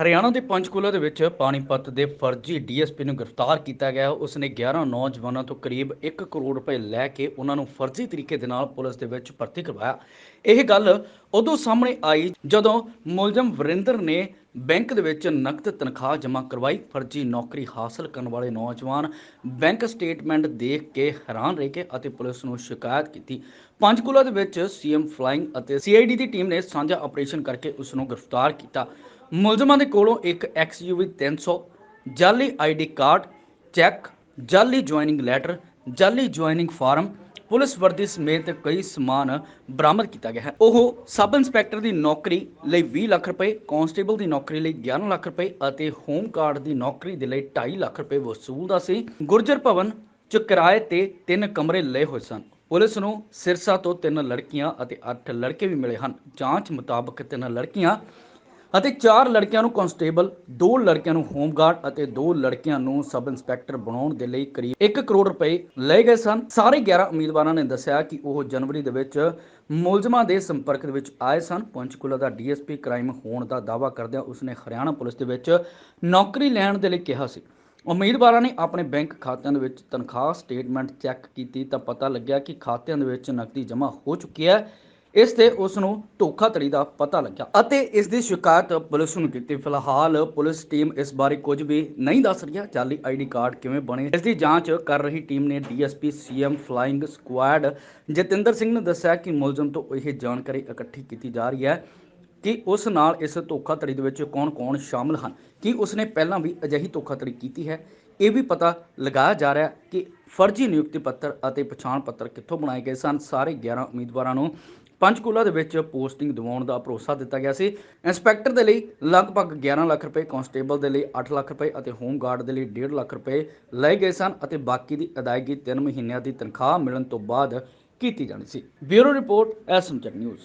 ਹਰਿਆਣਾ ਦੇ ਪੰਚਕੂਲਾ ਦੇ ਵਿੱਚ ਪਾਣੀਪਤ ਦੇ ਫਰਜ਼ੀ ਡੀਐਸਪੀ ਨੂੰ ਗ੍ਰਿਫਤਾਰ ਕੀਤਾ ਗਿਆ। ਉਸ ਨੇ 11 ਨੌਜਵਾਨਾਂ ਤੋਂ ਕਰੀਬ 1 ਕਰੋੜ ਰੁਪਏ ਲੈ ਕੇ ਉਹਨਾਂ ਨੂੰ ਫਰਜ਼ੀ ਤਰੀਕੇ ਦੇ ਨਾਲ ਪੁਲਿਸ ਦੇ ਵਿੱਚ ਭਰਤੀ ਕਰਵਾਇਆ। ਇਹ ਗੱਲ ਉਦੋਂ ਸਾਹਮਣੇ ਆਈ ਜਦੋਂ ਮੁਲਜ਼ਮ ਵਰਿੰਦਰ ਨੇ ਬੈਂਕ ਦੇ ਵਿੱਚ ਨਕਦ ਤਨਖਾਹ ਜਮ੍ਹਾਂ ਕਰਵਾਈ। ਫਰਜ਼ੀ ਨੌਕਰੀ ਹਾਸਲ ਕਰਨ ਵਾਲੇ ਨੌਜਵਾਨ ਬੈਂਕ ਸਟੇਟਮੈਂਟ ਦੇਖ ਕੇ ਹੈਰਾਨ ਰਹਿ ਗਏ ਅਤੇ ਪੁਲਿਸ ਨੂੰ ਸ਼ਿਕਾਇਤ ਕੀਤੀ। ਪੰਚਕੂਲਾ ਦੇ ਵਿੱਚ ਸੀਐਮ ਫਲਾਈਂਗ ਅਤੇ ਸੀਆਈਡੀ ਦੀ ਟੀਮ ਨੇ ਸਾਂਝਾ ਆਪਰੇਸ਼ਨ ਕਰਕੇ ਉਸ ਨੂੰ ਗ੍ਰਿਫਤਾਰ ਕੀਤਾ। ਮੁਲਜ਼ਮਾਂ ਦੇ ਕੋਲੋਂ ਇੱਕ XUV 300 ਜਾਲੀ ਆਈਡੀ ਕਾਰਡ ਚੈੱਕ ਜਾਲੀ ਜੁਆਇਨਿੰਗ ਲੈਟਰ ਜਾਲੀ ਜੁਆਇਨਿੰਗ ਫਾਰਮ, ਪੁਲਿਸ ਵਰਦੀ ਸਮੇਤ ਕਈ ਸਮਾਨ ਬਰਾਮਦ ਕੀਤਾ ਗਿਆ ਹੈ। ਉਹ ਸਬ ਇੰਸਪੈਕਟਰ ਦੀ ਨੌਕਰੀ ਲਈ 20 ਲੱਖ ਰੁਪਏ, ਕਾਂਸਟੇਬਲ ਦੀ ਨੌਕਰੀ ਲਈ 11 ਲੱਖ ਰੁਪਏ ਅਤੇ ਹੋਮ ਗਾਰਡ ਦੀ ਨੌਕਰੀ ਦੇ ਲਈ 2.5 ਲੱਖ ਰੁਪਏ ਵਸੂਲਦਾ ਸੀ। ਗੁਰਜਰ ਭਵਨ ਚ ਕਿਰਾਏ ਤੇ ਤਿੰਨ ਕਮਰੇ ਲਏ ਹੋਏ ਸਨ। ਪੁਲਿਸ ਨੂੰ ਸਿਰਸਾ ਤੋਂ ਤਿੰਨ ਲੜਕੀਆਂ ਅਤੇ 8 ਲੜਕੇ ਵੀ ਮਿਲੇ ਹਨ। ਜਾਂਚ ਮੁਤਾਬਕ ਤਿੰਨ ਲੜਕੀਆਂ ਅਤੇ ਚਾਰ ਲੜਕਿਆਂ ਨੂੰ ਕਾਂਸਟੇਬਲ ਦੋ ਲੜਕਿਆਂ ਨੂੰ ਹੋਮਗਾਰਡ ਅਤੇ ਦੋ ਲੜਕਿਆਂ ਨੂੰ ਸਬ ਇੰਸਪੈਕਟਰ ਬਣਾਉਣ ਦੇ ਲਈ ਕਰੀਬ 1 ਕਰੋੜ ਰੁਪਏ ਲਏ ਗਏ ਸਨ। ਸਾਰੇ 11 ਉਮੀਦਵਾਰਾਂ ਨੇ ਦੱਸਿਆ ਕਿ ਉਹ ਜਨਵਰੀ ਦੇ ਵਿੱਚ ਮੁਲਜ਼ਮਾਂ ਦੇ ਸੰਪਰਕ ਦੇ ਵਿੱਚ ਆਏ ਸਨ। ਪੰਚਕੂਲਾ ਦਾ ਡੀਐਸਪੀ ਕ੍ਰਾਈਮ ਹੋਣ ਦਾ ਦਾਅਵਾ ਕਰਦਿਆਂ ਉਸਨੇ ਹਰਿਆਣਾ ਪੁਲਿਸ ਦੇ ਵਿੱਚ ਨੌਕਰੀ ਲੈਣ ਦੇ ਲਈ ਕਿਹਾ ਸੀ। ਉਮੀਦਵਾਰਾਂ ਨੇ ਆਪਣੇ ਬੈਂਕ ਖਾਤਿਆਂ ਦੇ ਵਿੱਚ ਤਨਖਾਹ ਸਟੇਟਮੈਂਟ ਚੈੱਕ ਕੀਤੀ ਤਾਂ ਪਤਾ ਲੱਗਿਆ ਕਿ ਖਾਤਿਆਂ ਦੇ ਵਿੱਚ ਨਕਦੀ ਜਮ੍ਹਾਂ ਹੋ ਚੁੱਕੀ ਹੈ। ਇਸ ਤੇ ਉਸ ਨੂੰ ਧੋਖਾਧੜੀ ਦਾ ਪਤਾ ਲੱਗਿਆ ਅਤੇ ਇਸ ਦੀ ਸ਼ਿਕਾਇਤ ਪੁਲਿਸ ਨੂੰ ਕੀਤੀ। ਫਿਲਹਾਲ ਪੁਲਿਸ ਟੀਮ ਇਸ ਬਾਰੇ ਕੁਝ ਵੀ ਨਹੀਂ ਦੱਸ ਰਹੀ। ਹੈ ਜਾਲੀ ਆਈਡੀ ਕਾਰਡ ਕਿਵੇਂ ਬਣੇ? ਇਸ ਦੀ ਜਾਂਚ ਕਰ ਰਹੀ ਟੀਮ ਨੇ DSP CM flying squad Jatinder Singh ਨੇ ਦੱਸਿਆ ਕਿ ਮੁਲਜ਼ਮ ਤੋਂ ਇਹ ਜਾਣਕਾਰੀ ਇਕੱਠੀ ਕੀਤੀ ਜਾ ਰਹੀ ਹੈ ਕਿ ਉਸ ਨਾਲ ਇਸ ਧੋਖਾਧੜੀ ਦੇ ਵਿੱਚ ਕੌਣ-ਕੌਣ ਸ਼ਾਮਲ ਹਨ। ਕਿ ਉਸਨੇ ਪਹਿਲਾਂ ਵੀ ਅਜਿਹੀ ਧੋਖਾਧੜੀ ਕੀਤੀ ਹੈ? ਇਹ ਵੀ ਪਤਾ ਲਗਾਇਆ ਜਾ ਰਿਹਾ ਕਿ ਫਰਜ਼ੀ ਨਿਯੁਕਤੀ ਪੱਤਰ ਅਤੇ ਪਛਾਣ ਪੱਤਰ ਕਿੱਥੋਂ ਬਣਾਏ ਗਏ ਸਨ? ਸਾਰੇ 11 ਉਮੀਦਵਾਰਾਂ ਨੂੰ ਪੰਚਕੂਲਾ ਦੇ ਵਿੱਚ ਪੋਸਟਿੰਗ ਦਿਵਾਉਣ ਦਾ ਭਰੋਸਾ ਦਿੱਤਾ ਗਿਆ ਸੀ। ਇੰਸਪੈਕਟਰ ਦੇ ਲਈ ਲਗਭਗ 11 ਲੱਖ ਰੁਪਏ ਕਾਂਸਟੇਬਲ ਦੇ ਲਈ 8 ਲੱਖ ਰੁਪਏ ਅਤੇ ਹੋਮ ਗਾਰਡ ਦੇ ਲਈ 1.5 ਲੱਖ ਰੁਪਏ ਲਏ ਗਏ ਸਨ ਅਤੇ ਬਾਕੀ ਦੀ ਅਦਾਇਗੀ 3 ਮਹੀਨਿਆਂ ਦੀ ਤਨਖਾਹ ਮਿਲਣ ਤੋਂ ਬਾਅਦ ਕੀਤੀ ਜਾਣੀ ਸੀ। Bureau report SM check news.